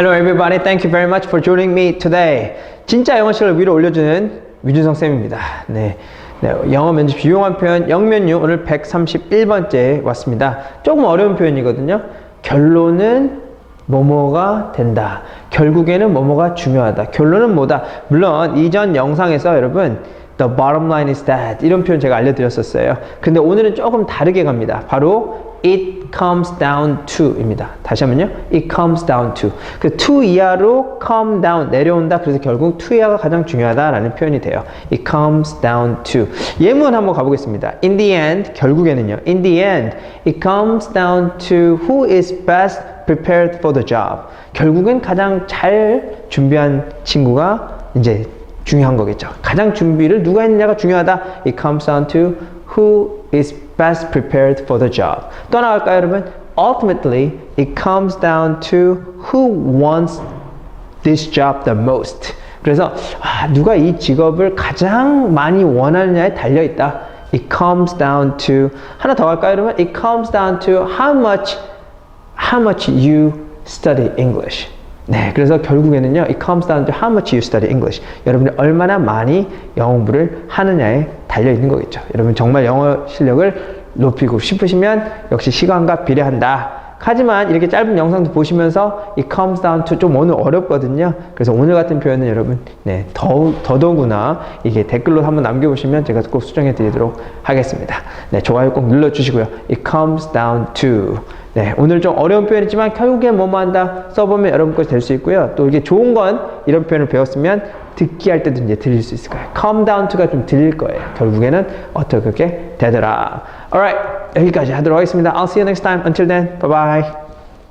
Hello everybody. Thank you very much for joining me today. 진짜 영어 실력을 위로 올려주는 위준성 쌤입니다. 네. 네, 영어 면접 유용한 표현 영면유 오늘 131번째 왔습니다. 조금 어려운 표현이거든요. 결론은 뭐뭐가 된다. 결국에는 뭐뭐가 중요하다. 결론은 뭐다. 물론 이전 영상에서 여러분 The bottom line is that 이런 표현 제가 알려드렸었어요. 근데 오늘은 조금 다르게 갑니다. 바로 it comes down to입니다. 다시 한번요. it comes down to. 그 to 이하로 come down 내려온다. 그래서 결국 to 이하가 가장 중요하다라는 표현이 돼요. it comes down to. 예문 한번 가보겠습니다. in the end 결국에는요. in the end it comes down to who is best prepared for the job. 결국엔 가장 잘 준비한 친구가 이제 중요한 거겠죠. 가장 준비를 누가 했느냐가 중요하다. It comes down to who is best prepared for the job. 또 나갈까요, 여러분? Ultimately, it comes down to who wants this job the most. 그래서 아, 누가 이 직업을 가장 많이 원하느냐에 달려 있다. It comes down to 하나 더 할까요, 여러분? It comes down to how much how much you study English. 네, 그래서 결국에는요, it comes down to how much you study English. 여러분이 얼마나 많이 영어 공부를 하느냐에 달려 있는 거겠죠. 여러분 정말 영어 실력을 높이고 싶으시면 역시 시간과 비례한다. 하지만 이렇게 짧은 영상도 보시면서 it comes down to 좀 오늘 어렵거든요. 그래서 오늘 같은 표현은 여러분 네, 더, 더더구나 이게 댓글로 한번 남겨보시면 제가 꼭 수정해 드리도록 하겠습니다. 네, 좋아요 꼭 눌러주시고요. It comes down to 네, 오늘 좀 어려운 표현이지만 결국엔 뭐뭐 한다 써보면 여러분 것이 될 수 있고요. 또 이게 좋은 건 이런 표현을 배웠으면 듣기 할 때도 이제 들릴 수 있을 거예요. Calm down to가 좀 들릴 거예요. 결국에는 어떻게 되더라. Alright, 여기까지 하도록 하겠습니다. I'll see you next time. Until then, bye bye.